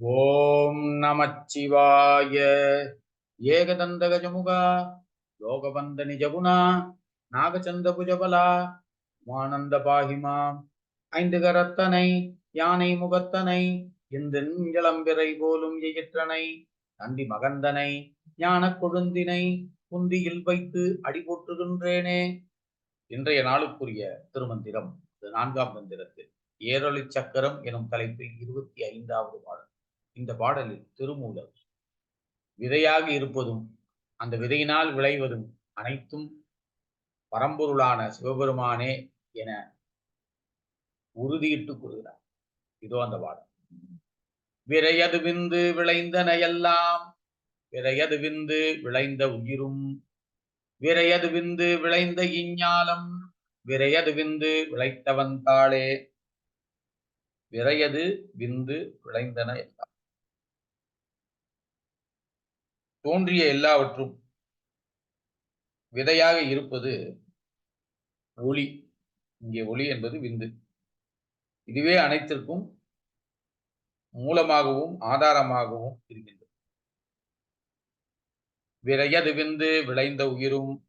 ஓம் நமச்சிவாய. ஏகதந்த கஜமுகா லோகபந்த நிஜகுணா நாகச்சந்த புஜபலா மானந்த பாகிமாம் ஐந்து கரத்தனை யானை முகத்தனை இந்த இளம்பிறை போலும் எயிற்றனை நந்தி மகந்தனை ஞானக் கொழுந்தினை குந்தியில் வைத்து அடி போட்டுகின்றேனே இன்றைய நாளுக்குரிய திருமந்திரம் நான்காம் மந்திரத்தில் ஏரொளி சக்கரம் எனும் தலைப்பில் இருபத்தி ஐந்தாவது பாடல். இந்த பாடலில் திருமூலர் விதையாக இருப்பதும் அந்த விதையினால் விளைவதும் அனைத்தும் பரம்பொருளான சிவபெருமானே என உறுதியிட்டு கூறுகிறார். இதோ அந்த பாடல். விரையது விந்து விளைந்தன எல்லாம் விரையது விந்து விளைந்த உயிரும் விரையது விந்து விளைந்த இஞ்ஞாலம் விரையது விந்து விளைத்தவன் தாளே விரையது விந்து விளைந்தன எல்லாம். தோன்றிய எல்லாவற்றும் விதையாக இருப்பது ஒளி. இங்கே ஒளி என்பது விந்து. இதுவே அனைத்திற்கும் மூலமாகவும் ஆதாரமாகவும் இருக்கின்றது. விரையது விந்து விளைந்த உயிரும்.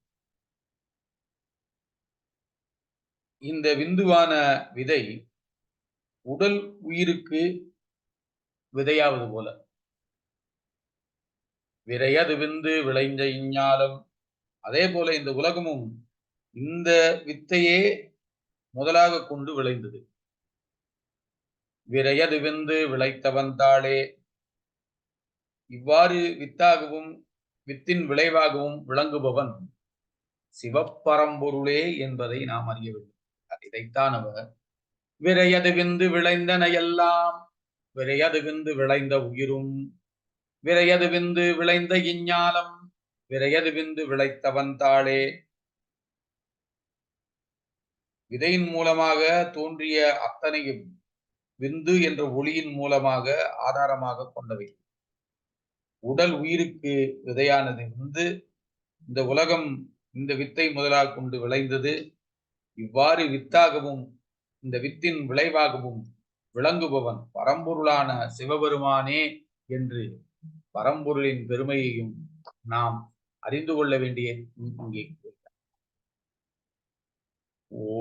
இந்த விந்துவான விதை உடல் உயிருக்கு விதையாவது போல. விரையது விந்து விளைந்த இஞ்ஞாலம். அதே போல இந்த உலகமும் இந்த வித்தையே முதலாக கொண்டு விளைந்தது. விரையது விந்து விளைத்தவன் தாளே. இவ்வாறு வித்தாகவும் வித்தின் விளைவாகவும் விளங்குபவன் சிவப்பரம்பொருளே என்பதை நாம் அறிய வேண்டும். இதைத்தான் அவர் விரையது விந்து விளைந்தன எல்லாம். விரையது விந்து விளைந்த உயிரும் விரையது விந்து விளைந்த இஞ்ஞாலம் விரையது விந்து விளைத்தவன் தாளே. விதையின் மூலமாக தோன்றிய அத்தனையும் விந்து என்ற ஒளியின் மூலமாக ஆதாரமாக கொண்டவை. உடல் உயிருக்கு விதையானது விந்து. இந்த உலகம் இந்த வித்தை முதலாக கொண்டு விளைந்தது. இவ்வாறு வித்தாகவும் இந்த வித்தின் விளைவாகவும் விளங்குபவன் பரம்பொருளான சிவபெருமானே என்று பரம்பொருளின் பெருமையையும் நாம் அறிந்து கொள்ள வேண்டிய இங்கே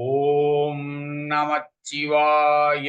ஓம் நமச்சிவாய